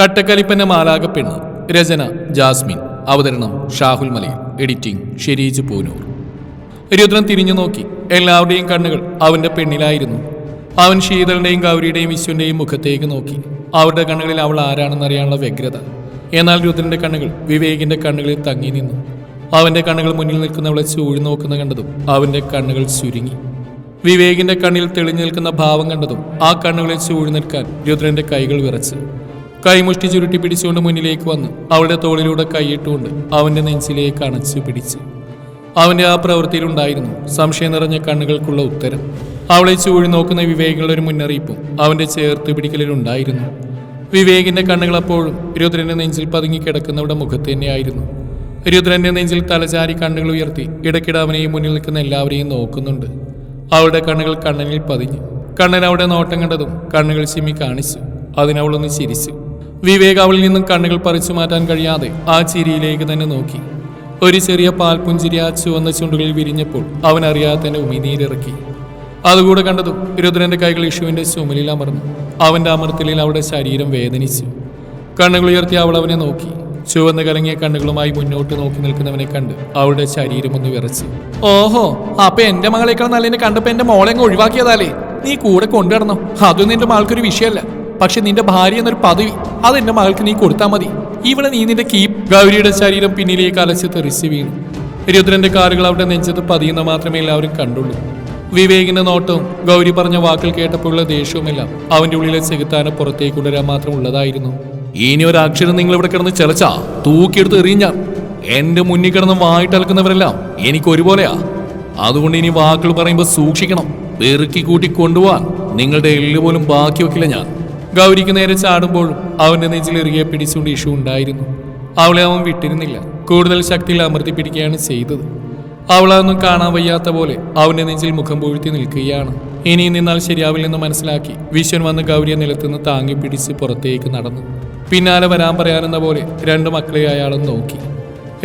കട്ടക്കലിപ്പന്റെ മാലാകപ്പെണ്ണ് രചന Jasmine. അവതരണം ഷാഹുൽ മലയിൽ. Editing Shereej Poonoor. Rudran തിരിഞ്ഞു നോക്കി. എല്ലാവരുടെയും കണ്ണുകൾ അവന്റെ പെണ്ണിലായിരുന്നു. അവൻ ശീതളിന്റെയും ഗൗരിയുടെയും വിശ്വന്റെയും മുഖത്തേക്ക് നോക്കി. അവരുടെ കണ്ണുകളിൽ അവൾ ആരാണെന്നറിയാനുള്ള വ്യഗ്രത. എന്നാൽ രുദ്രന്റെ കണ്ണുകൾ വിവേകിന്റെ കണ്ണുകളിൽ തങ്ങി നിന്നു. അവന്റെ കണ്ണുകൾ മുന്നിൽ നിൽക്കുന്നവളെ ചൂഴി നോക്കുന്ന കണ്ടതും അവന്റെ കണ്ണുകൾ ചുരുങ്ങി. വിവേകിന്റെ കണ്ണിൽ തെളിഞ്ഞു നിൽക്കുന്ന ഭാവം കണ്ടതും ആ കണ്ണുകളിൽ ചൂഴി നിൽക്കാൻ രുദ്രന്റെ കൈകൾ വിറച്ചു. കൈമുഷ്ടി ചുരുട്ടി പിടിച്ചുകൊണ്ട് മുന്നിലേക്ക് വന്ന്. അവളുടെ തോളിലൂടെ കൈയിട്ടുകൊണ്ട് അവന്റെ നെഞ്ചിലേക്ക് അണച്ചു പിടിച്ചു. അവന്റെ ആ പ്രവൃത്തിയിലുണ്ടായിരുന്നു സംശയം നിറഞ്ഞ കണ്ണുകൾക്കുള്ള ഉത്തരം. അവളെ ചൂഴി നോക്കുന്ന വിവേകിന്റെ ഒരു മുന്നറിയിപ്പും അവന്റെ ചേർത്ത് പിടിക്കലിലുണ്ടായിരുന്നു വിവേകിന്റെ കണ്ണുകൾ അപ്പോഴും രുദ്രന്റെ നെഞ്ചിൽ പതുങ്ങി കിടക്കുന്നവരുടെ മുഖത്ത് തന്നെയായിരുന്നു. രുദ്രന്റെ നെഞ്ചിൽ തലചാരി കണ്ണുകൾ ഉയർത്തി ഇടയ്ക്കിടെ അവനെയും മുന്നിൽ നിൽക്കുന്ന എല്ലാവരെയും നോക്കുന്നുണ്ട്. അവളുടെ കണ്ണുകൾ കണ്ണനിൽ പതിഞ്ഞു. കണ്ണൻ അവിടെ നോട്ടം കണ്ടതും കണ്ണുകൾ ചിമ്മി കാണിച്ചു. അതിനവളൊന്ന് ചിരിച്ചു. വിവേക് അവളിൽ നിന്നും കണ്ണുകൾ പറിച്ചു മാറ്റാൻ കഴിയാതെ ആ ചിരിയിലേക്ക് തന്നെ നോക്കി. ഒരു ചെറിയ പാൽപുഞ്ചിരി ആ ചുവന്ന ചുണ്ടുകളിൽ വിരിഞ്ഞപ്പോൾ അവൻ അറിയാതെ തന്നെ ഉമിനീരിറക്കി. അതുകൂടെ കണ്ടതും രുദ്രന്റെ കൈകൾ ഇഷുവിന്റെ ചുമലിൽ അമർന്നു. അവന്റെ അമർത്തലിൽ അവളുടെ ശരീരം വേദനിച്ചു. കണ്ണുകൾ ഉയർത്തി അവൾ അവനെ നോക്കി. ചുവന്ന് കലങ്ങിയ കണ്ണുകളുമായി മുന്നോട്ട് നോക്കി നിൽക്കുന്നവനെ കണ്ട് അവളുടെ ശരീരം ഒന്ന് വിറച്ചു. ഓഹോ അപ്പൊ എന്റെ മകളേക്കാൾ നല്ലതിനെ കണ്ടപ്പോ എന്റെ മോളെ ഒഴിവാക്കിയതാലേ? നീ കൂടെ കൊണ്ടുവരണോ. അതൊന്നും എന്റെ മാൾക്കൊരു വിഷയമല്ല. പക്ഷെ നിന്റെ ഭാര്യ എന്നൊരു പദവി അത് എന്റെ മകൾക്ക് നീ കൊടുത്താൽ മതി. ഇവിടെ നീ നിന്റെ കീപ് ഗൗരിയുടെ ശരീരം പിന്നിലേക്ക് അലച്ച് തെറിച്ച് വീണു രുദ്രന്റെ കാറുകൾ അവിടെ നെഞ്ചത്ത് പതിയുന്ന മാത്രമേ എല്ലാവരും കണ്ടുള്ളൂ. വിവേകിന്റെ നോട്ടവും ഗൗരി പറഞ്ഞ വാക്കുകൾ കേട്ടപ്പോഴുള്ള ദേഷ്യവുമെല്ലാം അവന്റെ ഉള്ളിലെ ചെകുത്താനെ പുറത്തേക്ക് കൊണ്ടുവരാൻ മാത്രം ഉള്ളതായിരുന്നു. ഇനി ഒരു അക്ഷരം നിങ്ങൾ ഇവിടെ കിടന്ന് ചെലച്ചാ തൂക്കിയെടുത്ത് എറിയും ഞാൻ എന്റെ മുന്നിൽ കിടന്ന് വായിട്ടലക്കുന്നവരെല്ലാം എനിക്ക് ഒരുപോലെയാ. അതുകൊണ്ട് ഇനി വാക്കുകൾ പറയുമ്പോൾ സൂക്ഷിക്കണം. പെറുക്കി കൂട്ടി കൊണ്ടുപോവാൻ നിങ്ങളുടെ എല്ലുപോലും ബാക്കി വെക്കില്ല ഞാൻ. ഗൗരിക്ക് നേരെ ചാടുമ്പോഴും നെഞ്ചിൽ ഇറുകിയെ പിടിച്ചുകൊണ്ട് ഇഷു ഉണ്ടായിരുന്നു. അവളെ അവൻ വിട്ടിരുന്നില്ല. കൂടുതൽ ശക്തിയിൽ അമർത്തി പിടിക്കുകയാണ് ചെയ്തത്. അവളൊന്നും കാണാൻ വയ്യാത്ത പോലെ അവന്റെ നെഞ്ചിൽ മുഖം പൂഴ്ത്തി നിൽക്കുകയാണ്. ഇനി നിന്നാൽ ശരിയാവില്ലെന്ന് മനസ്സിലാക്കി വിശ്വൻ വന്ന് ഗൗരിയെ നിലത്തുനിന്ന് താങ്ങി പിടിച്ച് പുറത്തേക്ക് നടന്നു. പിന്നാലെ വരാൻ പറയാനെന്ന പോലെ രണ്ട് മക്കളെ അയാളും നോക്കി.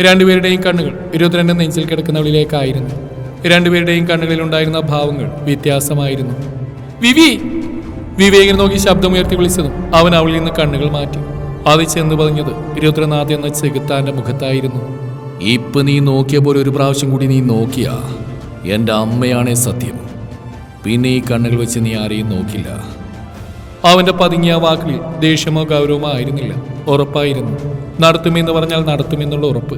രണ്ടുപേരുടെയും കണ്ണുകൾ ഇരുപത്തിരണ്ട് നെഞ്ചിൽ കിടക്കുന്നവളിലേക്കായിരുന്നു. രണ്ടുപേരുടെയും കണ്ണുകളിൽ ഉണ്ടായിരുന്ന ഭാവങ്ങൾ വ്യത്യാസമായിരുന്നു. വിവി! വിവേകിനെ നോക്കി ശബ്ദമുയർത്തി വിളിച്ചതും അവൻ അവളിൽ നിന്ന് കണ്ണുകൾ മാറ്റി. അത് ചെന്ന് പതിഞ്ഞത് രുദ്രനാഥ് എന്ന ചെകുത്താന്റെ മുഖത്തായിരുന്നു. ഇപ്പൊ നീ നോക്കിയ പോലെ ഒരു പ്രാവശ്യം കൂടി നീ നോക്കിയാ. എന്റെ അമ്മയാണേ സത്യം. പിന്നെ ഈ കണ്ണുകൾ വെച്ച് നീ ആരെയും നോക്കില്ല. അവന്റെ പതുങ്ങിയ വാക്കിൽ ദേഷ്യമോ ഗൗരവമോ ആയിരുന്നില്ല. ഉറപ്പായിരുന്നു. നടത്തുമെന്ന് പറഞ്ഞാൽ നടത്തുമെന്നുള്ള ഉറപ്പ്.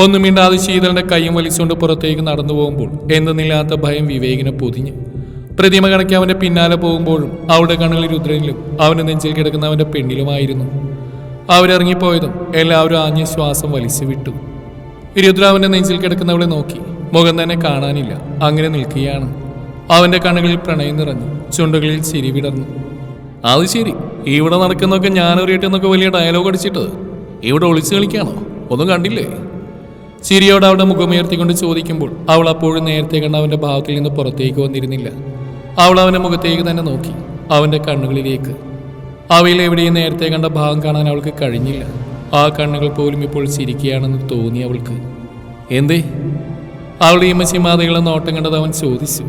ഒന്നും മിണ്ടാതെ ശീതലിന്റെ കൈയും വലിച്ചുകൊണ്ട് പുറത്തേക്ക് നടന്നു പോകുമ്പോൾ എന്തെന്നില്ലാത്ത ഭയം വിവേകിനെ പൊതിഞ്ഞു. പ്രതിമ കണക്കി അവന്റെ പിന്നാലെ പോകുമ്പോഴും അവളുടെ കണ്ണുകളിൽ രുദ്രനിലും അവന്റെ നെഞ്ചിൽ കിടക്കുന്ന അവന്റെ പെണ്ണിലുമായിരുന്നു. അവരിറങ്ങിപ്പോയതും എല്ലാവരും ആഞ്ഞ ശ്വാസം വലിച്ചു വിട്ടു. രുദ്ര അവന്റെ നെഞ്ചിൽ കിടക്കുന്നവളെ നോക്കി മുഖം തന്നെ കാണാനില്ല. അങ്ങനെ നിൽക്കുകയാണ്. അവന്റെ കണ്ണുകളിൽ പ്രണയം നിറഞ്ഞു. ചുണ്ടുകളിൽ ചിരി വിടർന്നു. അത് ശരി. ഇവിടെ നടക്കുന്നൊക്കെ ഞാനറിയട്ടെന്നൊക്കെ വലിയ ഡയലോഗ് അടിച്ചിട്ട് ഇവിടെ ഒളിച്ചു കളിക്കാണോ? ഒന്നും കണ്ടില്ലേ? ചിരിയോട് അവളുടെ മുഖമുയർത്തിക്കൊണ്ട് ചോദിക്കുമ്പോൾ അവൾ അപ്പോഴും നേരത്തെ കണ്ട അവന്റെ ഭാവത്തിൽ നിന്ന് പുറത്തേക്ക് വന്നിരുന്നില്ല. അവൾ അവന്റെ മുഖത്തേക്ക് തന്നെ നോക്കി അവന്റെ കണ്ണുകളിലേക്ക്. അവയിൽ എവിടെയും നേരത്തെ കണ്ട ഭാഗം കാണാൻ അവൾക്ക് കഴിഞ്ഞില്ല. ആ കണ്ണുകൾ പോലും ഇപ്പോൾ ചിരിക്കുകയാണെന്ന് തോന്നി അവൾക്ക്. എന്തേ? അവളുടെ മച്ചിമാതകളെ നോട്ടം കണ്ടത് അവൻ ചോദിച്ചു.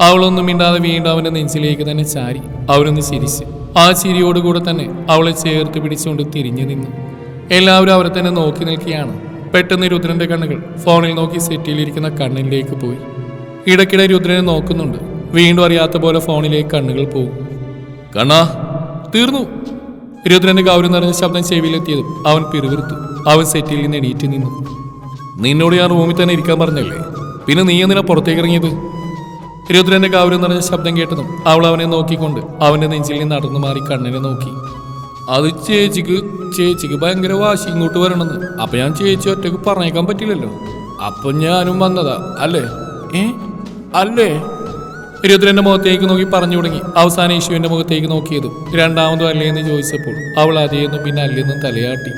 അവളൊന്നും മിണ്ടാതെ വീണ്ടും അവന്റെ നെഞ്ചിലേക്ക് തന്നെ ചാരി അവരൊന്ന് ചിരിച്ചു. ആ ചിരിയോടുകൂടെ തന്നെ അവളെ ചേർത്ത് പിടിച്ചുകൊണ്ട് തിരിഞ്ഞു നിന്നു. എല്ലാവരും അവരെ തന്നെ നോക്കി നിൽക്കുകയാണ്. പെട്ടെന്ന് രുദ്രന്റെ കണ്ണുകൾ ഫോണിൽ നോക്കി സെറ്റിയിലിരിക്കുന്ന കണ്ണിലേക്ക് പോയി. ഇടയ്ക്കിടെ രുദ്രനെ നോക്കുന്നുണ്ട്. വീണ്ടും അറിയാത്ത പോലെ ഫോണിലേക്ക് കണ്ണുകൾ പോകും കണ്ണാ തീർന്നു. രുദ്രന്റെ ഗൗരവം നിറഞ്ഞ ശബ്ദം ചെവിയിലെത്തിയതും അവൻ പിറുവിരുത്തു അവൻ സെറ്റിൽ നിന്ന് എണീറ്റ് നിന്നു. നിന്നോട് ഞാൻ റൂമിൽ തന്നെ ഇരിക്കാൻ പറഞ്ഞല്ലേ? പിന്നെ നീ എന്തിനാ പുറത്തേക്ക് ഇറങ്ങിയത്? രുദ്രന്റെ ഗൗരവം നിറഞ്ഞ ശബ്ദം കേട്ടതും അവൾ അവനെ നോക്കിക്കൊണ്ട് അവന്റെ നെഞ്ചിൽ നിന്ന് നടന്നു മാറി കണ്ണിനെ നോക്കി. അത് ചേച്ചിക്ക് ചേച്ചിക്ക് ഭയങ്കര വാശി ഇങ്ങോട്ട് വരണമെന്ന്. അപ്പൊ ഞാൻ ചേച്ചി ഒറ്റയ്ക്ക് പറഞ്ഞേക്കാൻ പറ്റില്ലല്ലോ. അപ്പൊ ഞാനും വന്നതാ. അല്ലേ? ഏ? അല്ലേ? രുദ്രന്റെ മുഖത്തേക്ക് നോക്കി പറഞ്ഞു തുടങ്ങി. അവസാന യേശുവിന്റെ മുഖത്തേക്ക് നോക്കിയതും രണ്ടാമതും അല്ലേ എന്ന് ചോദിച്ചപ്പോൾ അവൾ അതേന്നും പിന്നെ അല്ലെന്നും തലയാട്ടി.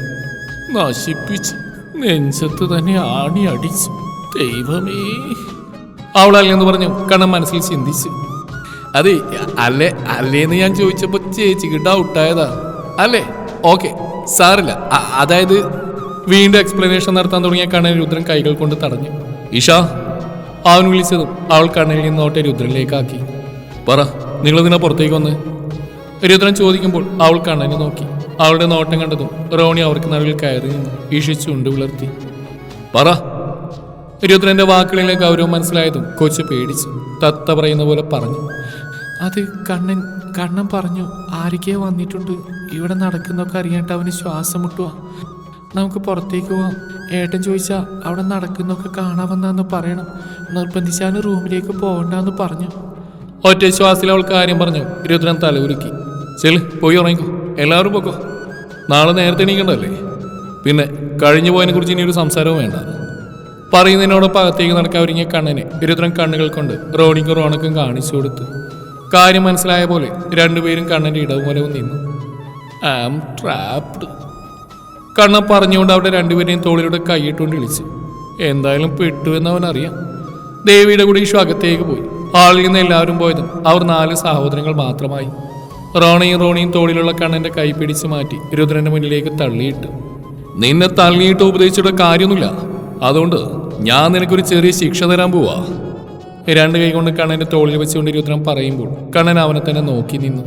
നശിപ്പിച്ച് നെഞ്ചത്ത് തന്നെ ആണി അടിച്ചു. ദൈവമേ. അവൾ അല്ലെന്ന് പറഞ്ഞു കണ്ണം മനസ്സിൽ ചിന്തിച്ചു. അതെ അല്ലേ അല്ലേന്ന് ഞാൻ ചോദിച്ചപ്പോ ചേച്ചിക്ക് ഡൗട്ടായതാ. അല്ലേ ഓക്കെ സാറില്ല അതായത് വീണ്ടും എക്സ്പ്ലനേഷൻ നടത്താൻ തുടങ്ങിയ കണ്ണൻ രുദ്രൻ കൈകൾ കൊണ്ട് തടഞ്ഞു. ഇഷ അവൻ വിളിച്ചതും അവൾ കണ്ണിൽ നിന്നോട്ടെ രുദ്രനിലേക്കാക്കി പറ നിങ്ങളിതിനെ പുറത്തേക്ക് വന്ന്? രുദ്രൻ ചോദിക്കുമ്പോൾ അവൾ കണ്ണനെ നോക്കി. അവളുടെ നോട്ടം കണ്ടതും റോണി അവർക്ക് നടുവിൽ കയറി നിന്നു ഈഷിച്ചുണ്ട് വിളർത്തി പറ. രുദ്രന്റെ വാക്കുകളിലെ ഗൗരവം മനസ്സിലായതും കൊച്ചു പേടിച്ചു. തത്ത പറയുന്ന പോലെ പറഞ്ഞു. അത് കണ്ണൻ കണ്ണൻ പറഞ്ഞു ആരൊക്കെയോ വന്നിട്ടുണ്ട്. ഇവിടെ നടക്കുന്നൊക്കെ അറിയാണ്ട് അവന് ശ്വാസം മുട്ടുക നമുക്ക് പുറത്തേക്ക് പോവാം. ഏട്ടൻ ചോദിച്ചാൽ അവിടെ നടക്കുന്നൊക്കെ കാണാമെന്നാന്ന് പറയണം. നിർബന്ധിച്ചാണ് റൂമിലേക്ക് പോകണ്ടെന്ന് പറഞ്ഞു. ഒറ്റ ശ്വാസത്തിൽ അവൾ കാര്യം പറഞ്ഞു. രുദ്രൻ തലകുലുക്കി. ചെൽ പോയി ഉറങ്ങിക്കോ. എല്ലാവരും പോക്കോ. നാളെ നേരത്തെ എണീക്കണ്ടല്ലേ പിന്നെ കഴിഞ്ഞു പോയതിനെ കുറിച്ച് ഇനി ഒരു സംസാരവും വേണ്ട. പറയുന്നതിനോടൊപ്പം അകത്തേക്ക് നടക്കാൻ ഒരുങ്ങിയ കണ്ണനെ രുദ്രൻ കണ്ണുകൾ കൊണ്ട് റോണിക്കും റോണക്കും കാണിച്ചു കൊടുത്തു. കാര്യം മനസ്സിലായ പോലെ രണ്ടുപേരും കണ്ണന്റെ ഇടവുമലവും നിന്നു. ഐ ആം ട്രാപ്ഡ് കണ്ണൻ പറഞ്ഞുകൊണ്ട് അവിടെ രണ്ടുപേരെയും തോളിലൂടെ കൈയിട്ടുകൊണ്ട് വിളിച്ചു എന്തായാലും പെട്ടു എന്ന് അവൻ അറിയാം. ദേവിയുടെ കൂടി ഈശോ അകത്തേക്ക് പോയി. ആളിൽ നിന്ന് എല്ലാവരും പോയതും അവർ നാല് സഹോദരങ്ങൾ മാത്രമായി. റോണയും റോണിയും തോളിലുള്ള കണ്ണന്റെ കൈ പിടിച്ച് മാറ്റി രുദ്രന്റെ മുന്നിലേക്ക് തള്ളിയിട്ട്. നിന്നെ തള്ളിയിട്ട് ഉപദേശിച്ചിട്ട് കാര്യമൊന്നുമില്ല. അതുകൊണ്ട് ഞാൻ നിനക്കൊരു ചെറിയ ശിക്ഷ തരാൻ പോവാ. രണ്ട് കൈ കൊണ്ട് കണ്ണന്റെ തോളിൽ വെച്ചുകൊണ്ട് രുദ്രൻ പറയുമ്പോൾ കണ്ണൻ അവനെ തന്നെ നോക്കി നിന്നു.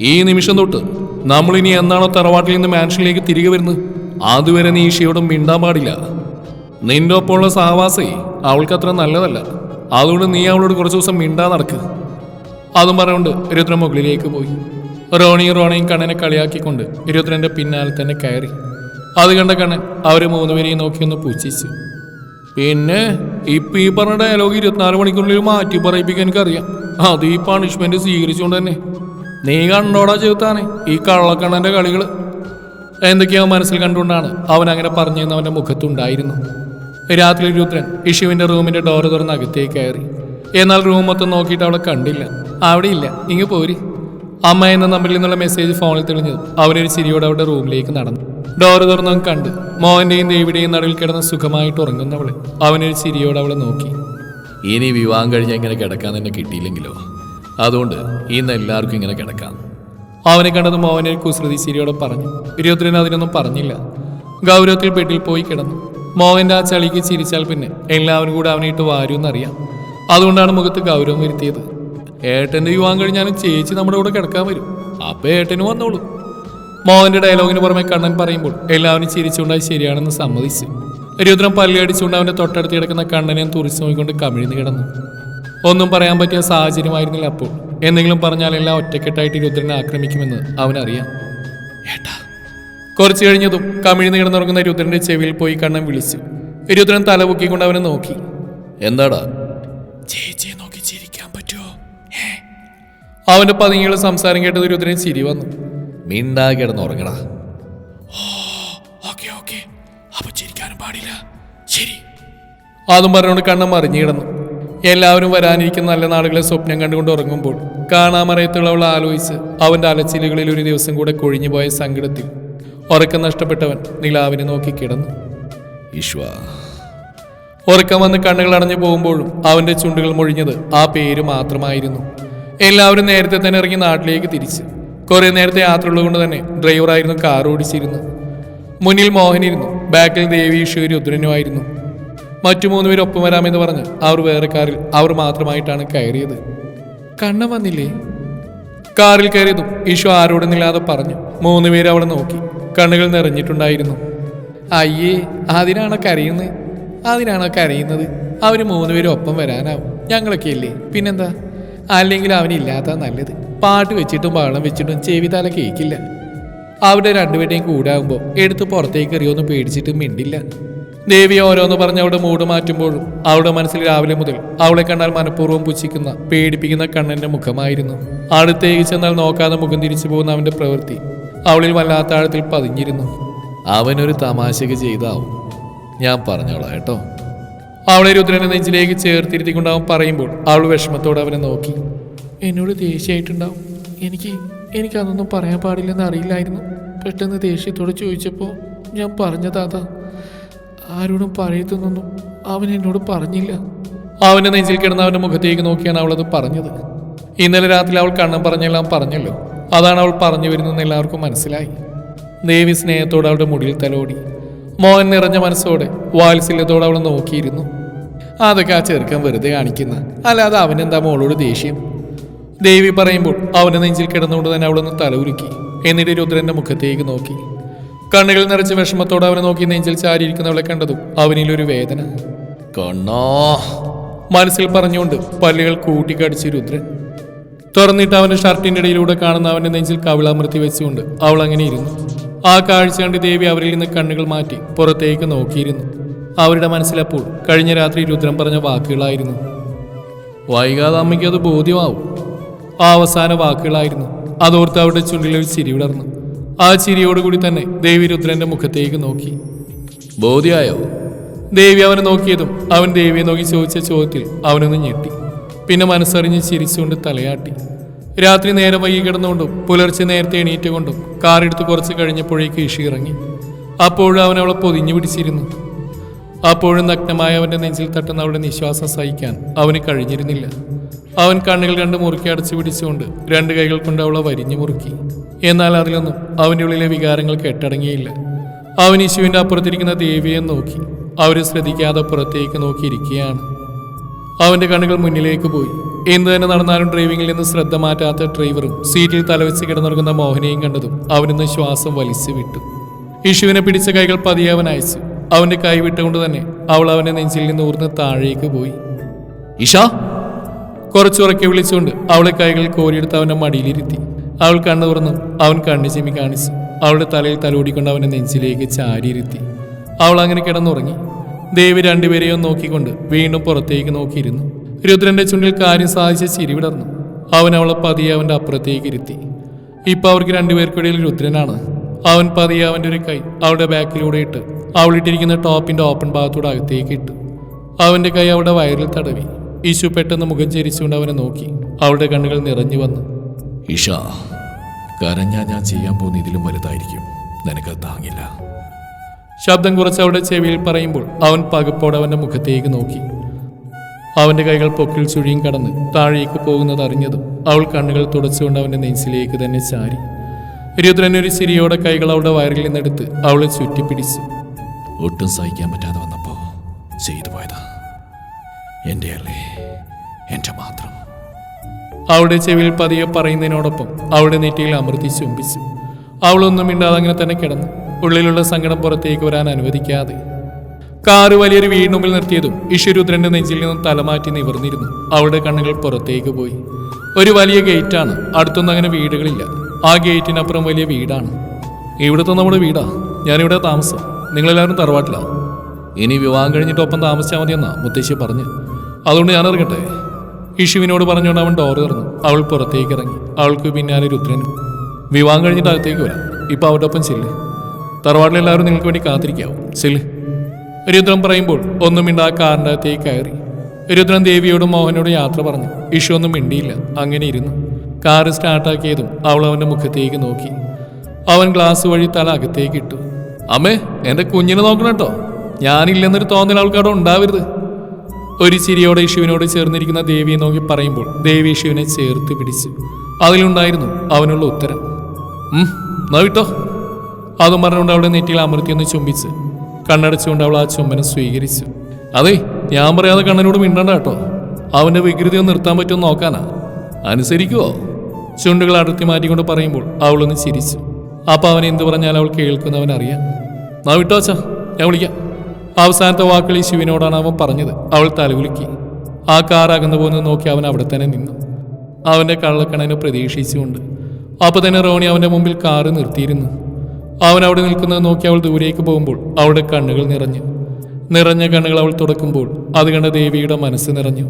ഈ നിമിഷം തൊട്ട് നമ്മൾ ഇനി എന്നാണോ തറവാട്ടിൽ നിന്ന് മാൻഷനിലേക്ക് തിരികെ വരുന്നത്? അതുവരെ നീ ഈശയോടും മിണ്ടാൻ പാടില്ല. നിന്റെ ഒപ്പമുള്ള സഹവാസേ അവൾക്ക് അത്ര നല്ലതല്ല. അതുകൊണ്ട് നീ അവളോട് കുറച്ച് ദിവസം മിണ്ടാ നടക്ക്. അതും പറഞ്ഞുകൊണ്ട് രുദ്രൻ മുകളിലേക്ക് പോയി. റോണിയും റോണയും കണ്ണനെ കളിയാക്കിക്കൊണ്ട് രുദ്രന്റെ പിന്നാലെ തന്നെ കയറി. അത് കണ്ട കണ്ണൻ അവർ മൂന്നുപേരെയും നോക്കിയൊന്ന് പൂച്ചിച്ചു പിന്നെ ഇപ്പൊ ഈ പറഞ്ഞ ഡയലോഗ് ഇരുപത്തിനാല് മണിക്കൂറിൽ മാറ്റി പറയിപ്പിക്കാൻ എനിക്കറിയാം. അത് ഈ പണിഷ്മെന്റ് സ്വീകരിച്ചുകൊണ്ട് തന്നെ. നീ കണ്ടോടാ ചെറുത്താനെ ഈ കള്ളക്കണ്ണന്റെ കളികൾ എന്തൊക്കെയോ മനസ്സിൽ കണ്ടുകൊണ്ടാണ് അവൻ അങ്ങനെ പറഞ്ഞെന്ന് അവന്റെ മുഖത്തുണ്ടായിരുന്നു രാത്രി രുദ്രൻ ഇഷുവിന്റെ റൂമിന്റെ ഡോർ തുറന്ന് അകത്തേക്ക് കയറി. എന്നാൽ റൂം മൊത്തം നോക്കിയിട്ട് അവളെ കണ്ടില്ല. അവിടെ ഇല്ല. ഇങ്ങ് പോരി. അമ്മ എന്ന നമ്പറിൽ നിന്നുള്ള മെസ്സേജ് ഫോണിൽ തെളിഞ്ഞത് അവനൊരു ചിരിയോടെ അവരുടെ റൂമിലേക്ക് നടന്നു. ഡോറ് തുറന്നവൻ കണ്ട് മോഹന്റെയും ദേവിയുടെയും നടുവിൽ കിടന്ന് സുഖമായിട്ട് ഉറങ്ങുന്നവൾ. അവനൊരു ചിരിയോടെ അവളെ നോക്കി. ഇനി വിവാഹം കഴിഞ്ഞ് ഇങ്ങനെ കിടക്കാൻ തന്നെ കിട്ടിയില്ലെങ്കിലോ? അതുകൊണ്ട് ഇന്ന് എല്ലാവർക്കും ഇങ്ങനെ കിടക്കാം. അവനെ കണ്ടത് മോഹനെ കുസൃതി ചിരിയോടെ പറഞ്ഞു. ഇരുപത്തിരണ്ട് അതിനൊന്നും പറഞ്ഞില്ല. ഗൗരവത്തിൽ ബെഡിൽ പോയി കിടന്നു. മോഹന്റെ ആ ചളിക്ക് ചിരിച്ചാൽ പിന്നെ എല്ലാവരും കൂടെ അവനെ ഇട്ട് വാരുമെന്നറിയാം. അതുകൊണ്ടാണ് മുഖത്ത് ഗൗരവം വരുത്തിയത്. ഏട്ടന്റെ യുവാൻ കഴിഞ്ഞാലും ചേച്ചി നമ്മുടെ കൂടെ കിടക്കാൻ വരും. അപ്പം ഏട്ടന് വന്നോളൂ. മോഹന്റെ ഡയലോഗിന് പുറമെ കണ്ണൻ പറയുമ്പോൾ എല്ലാവരും ചിരിച്ചുകൊണ്ടായി ശരിയാണെന്ന് സമ്മതിച്ചു. രുദ്രം പല്ലടിച്ചുകൊണ്ട് അവന്റെ തൊട്ടടുത്ത് കിടക്കുന്ന കണ്ണനെ തുറിച്ചു നോക്കിക്കൊണ്ട് കമിഴ്ന്ന് കിടന്നു. ഒന്നും പറയാൻ പറ്റിയ സാഹചര്യമായിരുന്നില്ല അപ്പോൾ. എന്തെങ്കിലും പറഞ്ഞാൽ എല്ലാം ഒറ്റക്കെട്ടായിട്ട് രുദ്രനെ ആക്രമിക്കുമെന്ന് അവനറിയാം. ഏട്ടാ. കുറച്ചു കഴിഞ്ഞതും കമിഴ്ന്ന് കിടന്നുറങ്ങുന്ന രുദ്രന്റെ ചെവിയിൽ പോയി കണ്ണൻ വിളിച്ചു. രുദ്രൻ തലപൊക്കിക്കൊണ്ട് അവനെ നോക്കി. എന്താടാ? ചേച്ചിയെ നോക്കി ചിരിക്കാൻ പറ്റുമോ അവന്റെ പതുങ്ങിയുള്ള സംസാരം കേട്ടത് രുദ്രൻ ചിരി വന്നു. മിണ്ടാ കിടന്നുറങ്ങടാ. Okay okay. അപ്പൊ ചിരിക്കാനും പാടില്ല. ശരി. അതും പറഞ്ഞുകൊണ്ട് കണ്ണം മറിഞ്ഞു കിടന്നു. എല്ലാവരും വരാനിരിക്കുന്ന നല്ല നാളുകളെ സ്വപ്നം കണ്ടുകൊണ്ട് ഉറങ്ങുമ്പോൾ കാണാമറയത്തുള്ളവൾ ആലോചിച്ച് അവന്റെ അലച്ചിലുകളിൽ ഒരു ദിവസം കൂടെ കൊഴിഞ്ഞുപോയ സങ്കടത്തിൽ ഉറക്കം നഷ്ടപ്പെട്ടവൻ നിലാവിനെ നോക്കി കിടന്നു. ഈശ്വ. ഉറക്കം വന്ന് കണ്ണുകൾ അടഞ്ഞു പോകുമ്പോഴും അവന്റെ ചുണ്ടുകൾ മൊഴിഞ്ഞത് ആ പേര് മാത്രമായിരുന്നു. എല്ലാവരും നേരത്തെ തന്നെ ഇറങ്ങി നാട്ടിലേക്ക് തിരിച്ച്. കുറെ നേരത്തെ യാത്ര ഉള്ളതുകൊണ്ട് തന്നെ ഡ്രൈവറായിരുന്നു കാർ ഓടിച്ചിരുന്നു മുന്നിൽ മോഹനിരുന്നു ബാക്കിൽ ദേവി ഈശ്വരി രുദ്രനുമായിരുന്നു. മറ്റു മൂന്നുപേർ ഒപ്പം വരാമെന്ന് പറഞ്ഞ് അവർ വേറെ കാറിൽ അവർ മാത്രമായിട്ടാണ് കയറിയത്. കണ്ണ വന്നില്ലേ? കാറിൽ കയറിയതും ഈശോ ആരോടുന്നില്ലാതെ പറഞ്ഞു മൂന്നുപേര് അവളെ നോക്കി. കണ്ണുകൾ നിറഞ്ഞിട്ടുണ്ടായിരുന്നു. അയ്യേ അതിനാണോ കരയുന്നത് അതിനാണോ കരയുന്നത്? അവർ മൂന്നുപേരും ഒപ്പം വരാനാവും. ഞങ്ങളൊക്കെ ഇല്ലേ? പിന്നെന്താ? അല്ലെങ്കിൽ അവനില്ലാത്ത നല്ലത്. പാട്ട് വെച്ചിട്ടും ബഹളം വെച്ചിട്ടും ചെവി തല കേക്കില്ല. അവിടെ രണ്ടുപേരുടെയും കൂടാകുമ്പോൾ എടുത്ത് പുറത്തേക്ക് എറിയൊന്നും പേടിച്ചിട്ട് മിണ്ടില്ല. ദേവി ഓരോന്ന് പറഞ്ഞ് അവളുടെ മൂട് മാറ്റുമ്പോഴും അവളുടെ മനസ്സിൽ രാവിലെ മുതൽ അവളെ കണ്ടാൽ മനഃപൂർവം പുച്ഛിക്കുന്ന പേടിപ്പിക്കുന്ന കണ്ണന്റെ മുഖമായിരുന്നു. അടുത്തേക്ക് ചെന്നാൽ നോക്കാതെ മുഖം തിരിച്ചു പോകുന്ന അവന്റെ പ്രവൃത്തി അവളിൽ വല്ലാത്ത ആഴത്തിൽ പതിഞ്ഞിരുന്നു. അവനൊരു തമാശക്ക് ചെയ്താവും. ഞാൻ പറഞ്ഞോളാം കേട്ടോ. അവളെ രുദ്രനെ നെഞ്ചിലേക്ക് ചേർത്തിരുത്തിക്കൊണ്ട് അവൻ പറയുമ്പോൾ അവൾ വിഷമത്തോടെ അവനെ നോക്കി. എന്നോട് ദേഷ്യമായിട്ടുണ്ടാവും. എനിക്ക് എനിക്കതൊന്നും പറയാൻ പാടില്ലെന്ന് അറിയില്ലായിരുന്നു. പെട്ടെന്ന് ദേഷ്യത്തോട് ചോദിച്ചപ്പോൾ ഞാൻ പറഞ്ഞതാതാ ആരോടും പറയത്തുന്നൊന്നും അവൻ എന്നോട് പറഞ്ഞില്ല. അവന്റെ നെഞ്ചിൽ കിടന്ന അവന്റെ മുഖത്തേക്ക് നോക്കിയാണ് അവളത് പറഞ്ഞത്. ഇന്നലെ രാത്രി അവൾ കണ്ണം പറഞ്ഞെല്ലാം പറഞ്ഞല്ലോ. അതാണ് അവൾ പറഞ്ഞു വരുന്നതെന്ന് എല്ലാവർക്കും മനസ്സിലായി. ദേവി സ്നേഹത്തോടെ അവളുടെ മുടിയിൽ തലോടി. മോഹൻ നിറഞ്ഞ മനസ്സോടെ വാത്സല്യത്തോടെ അവൾ നോക്കിയിരുന്നു. അതൊക്കെ ആ ചെറുക്കൻ വെറുതെ കാണിക്കുന്ന. അല്ലാതെ അവനെന്താ മോളോട് ദേഷ്യം? ദേവി പറയുമ്പോൾ അവന്റെ നെഞ്ചിൽ കിടന്നുകൊണ്ട് തന്നെ അവളൊന്ന് തലവുരുക്കി എന്നിട്ട് രുദ്രന്റെ മുഖത്തേക്ക് നോക്കി. കണ്ണുകൾ നിറച്ച് വിഷമത്തോടെ അവനെ നോക്കി നെഞ്ചിൽ ചാരിയിരിക്കുന്നവളെ കണ്ടതും ഒരു വേദന. കണ്ണാ. മനസ്സിൽ പറഞ്ഞുകൊണ്ട് പല്ലുകൾ കൂട്ടിക്കടിച്ച് രുദ്രൻ. തുറന്നിട്ട് അവന്റെ ഷർട്ടിന്റെ ഇടയിലൂടെ കാണുന്ന അവന്റെ നെഞ്ചിൽ കവിളമൃത്തി വെച്ചുകൊണ്ട് അവൾ അങ്ങനെ ഇരുന്നു. ആ കാഴ്ച കണ്ട് ദേവി അവരിൽ നിന്ന് കണ്ണുകൾ മാറ്റി പുറത്തേക്ക് നോക്കിയിരുന്നു. അവരുടെ മനസ്സിലപ്പോൾ കഴിഞ്ഞ രാത്രി രുദ്രൻ പറഞ്ഞ വാക്കുകളായിരുന്നു. വൈകാതെ അമ്മയ്ക്ക് അത് ബോധ്യമാവും. ആ അവസാന വാക്കുകളായിരുന്നു. അതോർത്ത് അവരുടെ ചുണ്ടിൽ ഒരു ചിരി വിടർന്നു ആ ചിരിയോടുകൂടി തന്നെ ദേവി രുദ്രന്റെ മുഖത്തേക്ക് നോക്കി. ബോധ്യായോ? ദേവി അവനെ നോക്കിയതും അവൻ ദേവിയെ നോക്കി ചോദിച്ച ചോദ്യത്തിൽ അവനൊന്ന് ഞെട്ടി. പിന്നെ മനസ്സറിഞ്ഞ് ചിരിച്ചുകൊണ്ട് തലയാട്ടി. രാത്രി നേരം വൈകി കിടന്നുകൊണ്ടും പുലർച്ചെ നേരത്തെ എണീറ്റുകൊണ്ടും കാറെടുത്ത് കുറച്ച് കഴിഞ്ഞപ്പോഴേക്ക് ഇഷി ഇറങ്ങി. അപ്പോഴും അവൻ അവളെ പൊതിഞ്ഞു പിടിച്ചിരുന്നു. അപ്പോഴും നഗ്നമായ അവന്റെ നെഞ്ചിൽ തട്ടുന്ന അവളുടെ നിശ്വാസം സഹിക്കാൻ അവന് കഴിഞ്ഞിരുന്നില്ല. അവൻ കണ്ണുകൾ രണ്ട് മുറുക്കി അടച്ചു പിടിച്ചുകൊണ്ട് രണ്ട് കൈകൾ കൊണ്ട് അവളെ വരിഞ്ഞു മുറുക്കി. എന്നാൽ അതിലൊന്നും അവന്റെ ഉള്ളിലെ വികാരങ്ങൾ കെട്ടടങ്ങിയില്ല. അവൻ യേശുവിന്റെ അപ്പുറത്തിരിക്കുന്ന ദേവിയെ നോക്കി. അവരെ ശ്രദ്ധിക്കാതെ പുറത്തേക്ക് നോക്കിയിരിക്കുകയാണ്. അവന്റെ കണ്ണുകൾ മുന്നിലേക്ക് പോയി. എന്തു തന്നെ നടന്നാലും ഡ്രൈവിംഗിൽ നിന്ന് ശ്രദ്ധ മാറ്റാത്ത ഡ്രൈവറും സീറ്റിൽ തലവെച്ച് കിടന്നുറങ്ങുന്ന മോഹനെയും കണ്ടതും അവനൊന്ന് ശ്വാസം വലിച്ചു വിട്ടു. യേശുവിനെ പിടിച്ച കൈകൾ പതിയെ അവൻ അയച്ചു. അവന്റെ കൈ വിട്ടുകൊണ്ട് തന്നെ അവൾ അവന്റെ നെഞ്ചിൽ നിന്ന് ഊർന്ന് താഴേക്ക് പോയി. ഇഷ കുറച്ചുറക്കെ വിളിച്ചുകൊണ്ട് അവളെ കൈകൾ കോരിയെടുത്ത് അവന്റെ മടിയിലിരുത്തി. അവൾ കണ്ണു തുറന്നു അവൻ കണ്ണു ചിമ്മി കാണിച്ചു അവളുടെ തലയിൽ തലോടിക്കൊണ്ട് അവനെ നെഞ്ചിലേക്ക് ചാരിയിരുത്തി. അവൾ അങ്ങനെ കിടന്നുറങ്ങി. ദേവി രണ്ടുപേരെയും നോക്കിക്കൊണ്ട് വീണ്ടും പുറത്തേക്ക് നോക്കിയിരുന്നു. രുദ്രന്റെ ചുണ്ടിൽ കാര്യം സാധിച്ച ചിരി വിടർന്നു. അവൻ അവളെ പതിയെ അവന്റെ അപ്പുറത്തേക്ക് ഇരുത്തി. ഇപ്പം അവർക്ക് രണ്ടുപേർക്കിടയിൽ രുദ്രനാണ്. അവൻ പതിയെ അവന്റെ ഒരു കൈ അവളുടെ ബാക്കിലൂടെ ഇട്ട് അവളിട്ടിരിക്കുന്ന ടോപ്പിന്റെ ഓപ്പൺ ഭാഗത്തൂടെ അകത്തേക്ക് ഇട്ടു. അവന്റെ കൈ അവളുടെ വയറിൽ തടവി. ഈശു പെട്ടെന്ന് മുഖം ചേരിച്ചുകൊണ്ട് അവനെ നോക്കി. അവളുടെ കണ്ണുകൾ നിറഞ്ഞു വന്നു. ഇഷ കരഞ്ഞാ ഞാൻ ചെയ്യാൻ പോകുന്ന ഇതിലും വലുതായിരിക്കും. നിനക്ക് താങ്ങില്ല. ശബ്ദം കുറച്ച് അവളുടെ ചെവിയിൽ പറയുമ്പോൾ അവൻ പകപ്പോടെ അവന്റെ മുഖത്തേക്ക് നോക്കി. അവന്റെ കൈകൾ പൊക്കിൽ ചുഴിയും കടന്ന് താഴേക്ക് പോകുന്നത് അറിഞ്ഞതും അവൾ കണ്ണുകൾ തുടച്ചുകൊണ്ട് അവന്റെ നെഞ്ചിലേക്ക് തന്നെ ചാരി. രുദ്രൻ ഒരു ചിരിയോടെ കൈകൾ അവളുടെ വയറിൽ നിന്നെടുത്ത് അവളെ ചുറ്റിപ്പിടിച്ചു. ഒട്ടും സഹിക്കാൻ പറ്റാതെ വന്നപ്പോ ചെയ്തു പോയതാ. എന്റെ അല്ലേ എന്റെ മാത്രം. അവളുടെ ചെവിയിൽ പതിയെ പറയുന്നതിനോടൊപ്പം അവളുടെ നെറ്റിയിൽ അമൃതി ചുംബിച്ചു. അവളൊന്നും മിണ്ടാതെ അങ്ങനെ തന്നെ കിടന്നു. ഉള്ളിലുള്ള സങ്കടം പുറത്തേക്ക് വരാൻ അനുവദിക്കാതെ. കാറ് വലിയൊരു വീടിന് മുമ്പിൽ നിർത്തിയതും ഇഷുരുദ്രന്റെ നെഞ്ചിൽ നിന്നും തലമാറ്റി നിവർന്നിരുന്നു. അവളുടെ കണ്ണുകൾ പുറത്തേക്ക് പോയി. ഒരു വലിയ ഗേറ്റാണ്. അടുത്തൊന്നും അങ്ങനെ വീടുകളില്ല. ആ ഗേറ്റിനപ്പുറം വലിയ വീടാണ്. ഇവിടുത്തെ നമ്മുടെ വീടാ. ഞാനിവിടെ താമസം. നിങ്ങളെല്ലാവരും തറവാട്ടിലാ. ഇനി വിവാഹം കഴിഞ്ഞിട്ടൊപ്പം താമസിച്ചാൽ മതിയെന്നാ മുത്തശ്ശി പറഞ്ഞു. അതുകൊണ്ട് ഞാൻ ഇറങ്ങട്ടെ. ഇഷുവിനോട് പറഞ്ഞുകൊണ്ട് അവൻ ഡോർ തുറന്നു. അവൾ പുറത്തേക്ക് ഇറങ്ങി. അവൾക്ക് പിന്നാലെ രുദ്രനും വിവാഹം കഴിഞ്ഞിട്ട് അകത്തേക്ക് വരാം. ഇപ്പം അവരുടെ ഒപ്പം ചെല്ല്. തറവാട്ടിലെല്ലാവരും നിങ്ങൾക്ക് വേണ്ടി കാത്തിരിക്കാവും. ചെല്ല്. രുദ്രം പറയുമ്പോൾ ഒന്നും മിണ്ടാ കാറിന്റെ അകത്തേക്ക് കയറി. രുദ്രൻ ദേവിയോടും മോഹനോടും യാത്ര പറഞ്ഞു. ഇഷു ഒന്നും മിണ്ടിയില്ല. അങ്ങനെ ഇരുന്നു. കാറ് സ്റ്റാർട്ടാക്കിയതും അവൾ അവന്റെ മുഖത്തേക്ക് നോക്കി. അവൻ ഗ്ലാസ് വഴി തല അകത്തേക്ക് ഇട്ടു. അമ്മേ എന്റെ കുഞ്ഞിനെ നോക്കണം കേട്ടോ. ഞാനില്ലെന്നൊരു തോന്നൽ അവൾക്കവിടെ ഉണ്ടാവരുത്. ഒരു ചിരിയോടെ യേശുവിനോട് ചേർന്നിരിക്കുന്ന ദേവിയെ നോക്കി പറയുമ്പോൾ ദേവി യേശുവിനെ ചേർത്ത് പിടിച്ചു. അതിലുണ്ടായിരുന്നു അവനുള്ള ഉത്തരം. എന്നാ വിട്ടോ. അതും പറഞ്ഞുകൊണ്ട് അവളുടെ നെറ്റിയിൽ അമൃത്തിയൊന്ന് ചുംബിച്ച് കണ്ണടച്ചുകൊണ്ട് അവൾ ആ ചുംബനം സ്വീകരിച്ചു. അതെ ഞാൻ പറയാതെ കണ്ണനോട് മിണ്ടണ്ട കേട്ടോ. അവന്റെ വികൃതി ഒന്ന് നിർത്താൻ പറ്റുമെന്ന് നോക്കാനാ. അനുസരിക്കുവോ? ചുണ്ടുകൾ അടർത്തി മാറ്റിക്കൊണ്ട് പറയുമ്പോൾ അവളൊന്ന് ചിരിച്ചു. അപ്പം അവൻ എന്തു പറഞ്ഞാൽ അവൾ കേൾക്കുന്നവൻ അറിയാം നാ വിട്ടോച്ചാ ഞാൻ വിളിക്കാം. അവസാനത്തെ വാക്കുകൾ ഈ ശിവനോടാണ് അവൻ പറഞ്ഞത്. അവൾ തലകുലുക്കി. ആ കാർ അകന്നു പോകുന്നത് നോക്കി അവൻ അവിടെ തന്നെ നിന്നു. അവന്റെ കള്ളക്കണനെ പ്രതീക്ഷിച്ചുകൊണ്ട്. അപ്പൊ തന്നെ റോണി അവന്റെ മുമ്പിൽ കാറ് നിർത്തിയിരുന്നു. അവൻ അവിടെ നിൽക്കുന്നത് നോക്കി അവൾ ദൂരേക്ക് പോകുമ്പോൾ അവളുടെ കണ്ണുകൾ നിറഞ്ഞു. നിറഞ്ഞ കണ്ണുകൾ അവൾ തുടക്കുമ്പോൾ അത് കണ്ട ദേവിയുടെ മനസ്സ് നിറഞ്ഞു.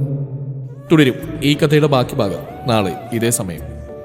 തുടരും ഈ കഥയുടെ ബാക്കി ഭാഗം നാളെ ഇതേ സമയം.